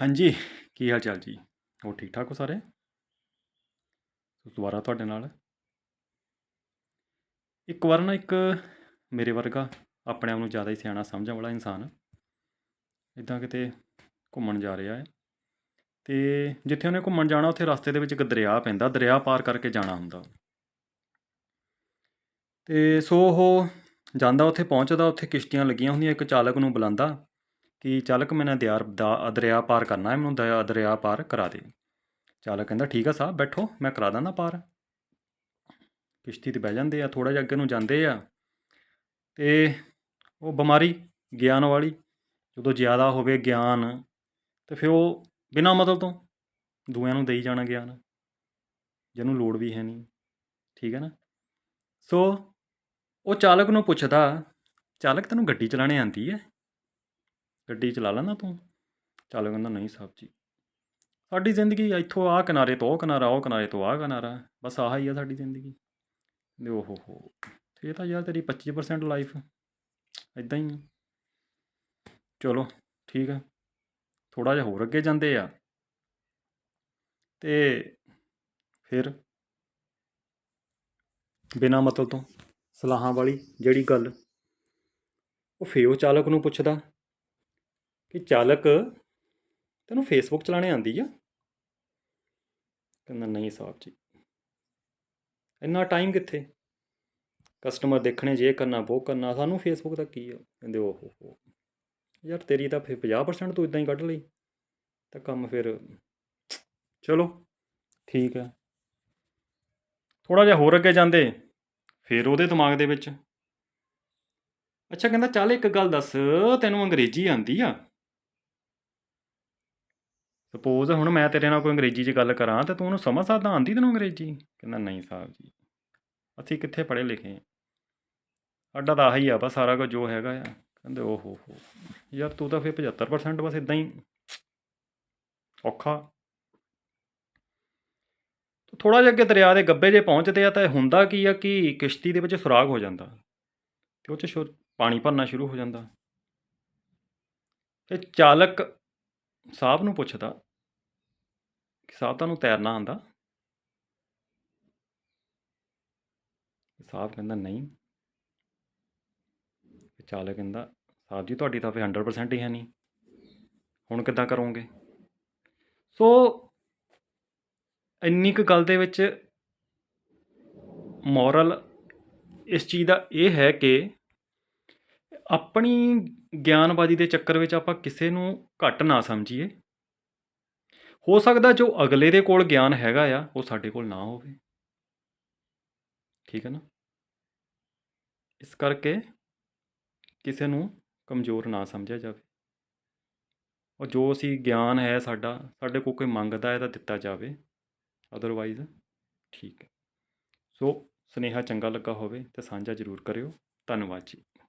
ਹਾਂਜੀ, ਕੀ ਹਾਲ ਚਾਲ ਜੀ? ਹੋਰ ਠੀਕ ਠਾਕ ਹੋ ਸਾਰੇ? ਦੁਬਾਰਾ ਤੁਹਾਡੇ ਨਾਲ। ਇੱਕ ਵਾਰ ਨਾ ਇੱਕ ਮੇਰੇ ਵਰਗਾ ਆਪਣੇ ਆਪ ਨੂੰ ਜ਼ਿਆਦਾ ਹੀ ਸਿਆਣਾ ਸਮਝਣ ਵਾਲਾ ਇਨਸਾਨ ਇੱਦਾਂ ਕਿਤੇ ਘੁੰਮਣ ਜਾ ਰਿਹਾ ਹੈ। ਅਤੇ ਜਿੱਥੇ ਉਹਨੇ ਘੁੰਮਣ ਜਾਣਾ, ਉੱਥੇ ਰਸਤੇ ਦੇ ਵਿੱਚ ਇੱਕ ਦਰਿਆ ਪੈਂਦਾ, ਦਰਿਆ ਪਾਰ ਕਰਕੇ ਜਾਣਾ ਹੁੰਦਾ। ਅਤੇ ਸੋ ਉਹ ਜਾਂਦਾ, ਉੱਥੇ ਪਹੁੰਚਦਾ, ਉੱਥੇ ਕਿਸ਼ਤੀਆਂ ਲੱਗੀਆਂ ਹੁੰਦੀਆਂ, ਇੱਕ ਚਾਲਕ ਨੂੰ ਬੁਲਾਉਂਦਾ। ਕਿ ਚਾਲਕ ਮੈਨੇ ਦਿਆਰ ਦਾ ਦਰਿਆ ਪਾਰ ਕਰਨਾ ਹੈ, ਮੈਨੂੰ ਦਰਿਆ ਦਰਿਆ ਪਾਰ ਕਰਾ ਦੇ। ਚਾਲਕ ਕਹਿੰਦਾ, ਠੀਕ ਆ ਸਾਹਿਬ, ਬੈਠੋ, ਮੈਂ ਕਰਾ ਦਾਂ ਪਾਰ। ਕਿਸ਼ਤੀ 'ਤੇ ਬਹਿ ਜਾਂਦੇ ਆ, ਥੋੜ੍ਹਾ ਜਿਹਾ ਅੱਗੇ ਨੂੰ ਜਾਂਦੇ ਆ। ਅਤੇ ਉਹ ਬਿਮਾਰੀ ਗਿਆਨ ਵਾਲੀ, ਜਦੋਂ ਜ਼ਿਆਦਾ ਹੋਵੇ ਗਿਆਨ, ਤਾਂ ਫਿਰ ਉਹ ਬਿਨਾਂ ਮਤਲਬ ਤੋਂ ਦੂਆਂ ਨੂੰ ਦੇਈ ਜਾਣਾ ਗਿਆਨ, ਜਿਹਨੂੰ ਲੋੜ ਵੀ ਹੈ ਨਹੀਂ। ਠੀਕ ਹੈ ਨਾ? ਸੋ ਉਹ ਚਾਲਕ ਨੂੰ ਪੁੱਛਦਾ, ਚਾਲਕ, ਤੈਨੂੰ ਗੱਡੀ ਚਲਾਉਣੀ ਆਉਂਦੀ ਹੈ? ਗੱਡੀ ਚਲਾ ਲੈਂਦਾ ਤੂੰ? ਚੱਲ ਕਹਿੰਦਾ ਨਹੀਂ ਸਾਹਿਬ ਜੀ। ਸਾਡੀ ਜ਼ਿੰਦਗੀ ਇੱਥੋਂ ਆਹ ਕਿਨਾਰੇ ਤੋਂ ਉਹ ਕਿਨਾਰਾ, ਉਹ ਕਿਨਾਰੇ ਤੋਂ ਆਹ ਕਿਨਾਰਾ। ਬਸ ਆਹ ਹੀ ਆ ਸਾਡੀ ਜ਼ਿੰਦਗੀ। ਦੇ ਓਹੋ ਹੋ ਇਹ ਤਾਂ ਯਾਰ ਤੇਰੀ 25% ਲਾਈਫ ਇਦਾਂ ਹੀ ਆ। ਚਲੋ, ਠੀਕ ਆ। ਥੋੜਾ ਜਿਹਾ ਹੋਰ ਅੱਗੇ ਜਾਂਦੇ ਆ। ਤੇ ਫਿਰ ਬਿਨਾ ਮਤਲਬ ਤੋਂ ਸਲਾਹਾਂ ਵਾਲੀ ਜਿਹੜੀ ਗੱਲ, ਉਹ ਫੇਰ ਉਹ ਚਾਲਕ ਨੂੰ ਪੁੱਛਦਾ। ਕਿ ਚਾਲਕ ਤੈਨੂੰ ਫੇਸਬੁੱਕ ਚਲਾਣੇ ਆਉਂਦੀ ਆ? ਕਹਿੰਦਾ, ਨਹੀਂ ਸਾਹਿਬ ਜੀ। ਇੰਨਾ ਟਾਈਮ ਕਿੱਥੇ? ਕਸਟਮਰ ਦੇਖਣੇ, ਜੇ ਕਰਨਾ ਉਹ ਕਰਨਾ, ਸਾਨੂੰ ਫੇਸਬੁੱਕ ਦਾ ਕੀ ਆ? ਕਹਿੰਦੇ, ਓਹ ਹੋ। ਯਾਰ ਤੇਰੀ ਤਾਂ ਫਿਰ 50% ਤੂੰ ਇਦਾਂ ਹੀ ਕੱਢ ਲਈ। ਤਾਂ ਕੰਮ ਫਿਰ ਚਲੋ, ਠੀਕ ਹੈ ਥੋੜਾ ਜਿਹਾ ਹੋਰ ਅੱਗੇ ਜਾਂਦੇ, ਫਿਰ ਉਹਦੇ ਦਿਮਾਗ ਦੇ ਵਿੱਚ। ਅੱਛਾ, ਕਹਿੰਦਾ, ਚੱਲ ਇੱਕ ਗੱਲ ਦੱਸ, ਤੈਨੂੰ ਅੰਗਰੇਜ਼ੀ ਆਂਦੀ ਆ? ਸਪੋਜ਼ ਹੁਣ ਮੈਂ ਤੇਰੇ ਨਾਲ ਕੋਈ ਅੰਗਰੇਜ਼ੀ 'ਚ ਗੱਲ ਕਰਾਂ ਤਾਂ ਤੂੰ ਉਹਨੂੰ ਸਮਝ ਸਕਦਾ ਆਂਦੀ ਤੈਨੂੰ ਅੰਗਰੇਜ਼ੀ? ਕਹਿੰਦਾ, ਨਹੀਂ ਸਾਹਿਬ ਜੀ, ਅਸੀਂ ਕਿੱਥੇ ਪੜ੍ਹੇ ਲਿਖੇ ਹਾਂ ਸਾਡਾ ਤਾਂ ਆਹੀ ਆ ਬਸ, ਸਾਰਾ ਕੁਝ ਜੋ ਹੈਗਾ ਆ। ਕਹਿੰਦੇ ਓ ਹੋ ਯਾਰ ਤੂੰ ਤਾਂ ਫਿਰ 75% ਬਸ ਇਦਾਂ ਹੀ ਔਖਾ। ਥੋੜਾ ਜਿਹਾ ਅੱਗੇ ਦਰਿਆ ਦੇ ਗੱਬੇ ਜੇ ਪਹੁੰਚਦੇ ਆ ਤਾਂ ਹੁੰਦਾ ਕੀ ਆ ਕਿ ਕਿਸ਼ਤੀ ਦੇ ਵਿੱਚ ਸੁਰਾਗ ਹੋ ਜਾਂਦਾ ਤੇ ਉਹ 'ਚ ਸ਼ੁਰ ਪਾਣੀ ਭਰਨਾ ਸ਼ੁਰੂ ਹੋ ਜਾਂਦਾ। ਤੇ ਚਾਲਕ ਸਾਹਿਬ ਨੂੰ ਪੁੱਛਦਾ ਕਿ ਸਾਹਿਬ ਤੁਹਾਨੂੰ ਤੈਰਨਾ ਆਉਂਦਾ? ਸਾਹਿਬ ਕਹਿੰਦਾ ਨਹੀਂ। ਚਾਲਕ ਕਹਿੰਦਾ, ਸਾਹਿਬ ਜੀ, ਤੁਹਾਡੀ ਤਾਂ ਫਿਰ 100% ਹੀ ਹੈ ਨਹੀਂ। ਹੁਣ ਕਿੱਦਾਂ ਕਰੋਗੇ? ਸੋ ਇੰਨੀ ਕੁ ਗੱਲ ਦੇ ਵਿੱਚ ਮੋਰਲ ਇਸ ਚੀਜ਼ ਦਾ ਇਹ ਹੈ ਕਿ ਆਪਣੀ ਗਿਆਨਬਾਜੀ ਦੇ ਚੱਕਰ ਵਿੱਚ ਆਪਾਂ ਕਿਸੇ ਨੂੰ ਘੱਟ ਨਾ ਸਮਝੀਏ। ਹੋ ਸਕਦਾ ਜੋ ਅਗਲੇ ਦੇ ਕੋਲ ਗਿਆਨ ਹੈਗਾ ਆ, ਉਹ ਸਾਡੇ ਕੋਲ ਨਾ ਹੋਵੇ। ਠੀਕ ਹੈ ਨਾ? ਇਸ ਕਰਕੇ ਕਿਸੇ ਨੂੰ ਕਮਜ਼ੋਰ ਨਾ ਸਮਝਿਆ ਜਾਵੇ। ਔਰ ਜੋ ਅਸੀਂ ਗਿਆਨ ਹੈ ਸਾਡਾ, ਸਾਡੇ ਕੋਲ ਕੋਈ ਮੰਗਦਾ ਹੈ ਤਾਂ ਦਿੱਤਾ ਜਾਵੇ। ਅਦਰਵਾਈਜ਼ ਠੀਕ ਹੈ। ਸੋ ਸੁਨੇਹਾ ਚੰਗਾ ਲੱਗਾ ਹੋਵੇ ਤਾਂ ਸਾਂਝਾ ਜ਼ਰੂਰ ਕਰਿਓ। ਧੰਨਵਾਦ ਜੀ।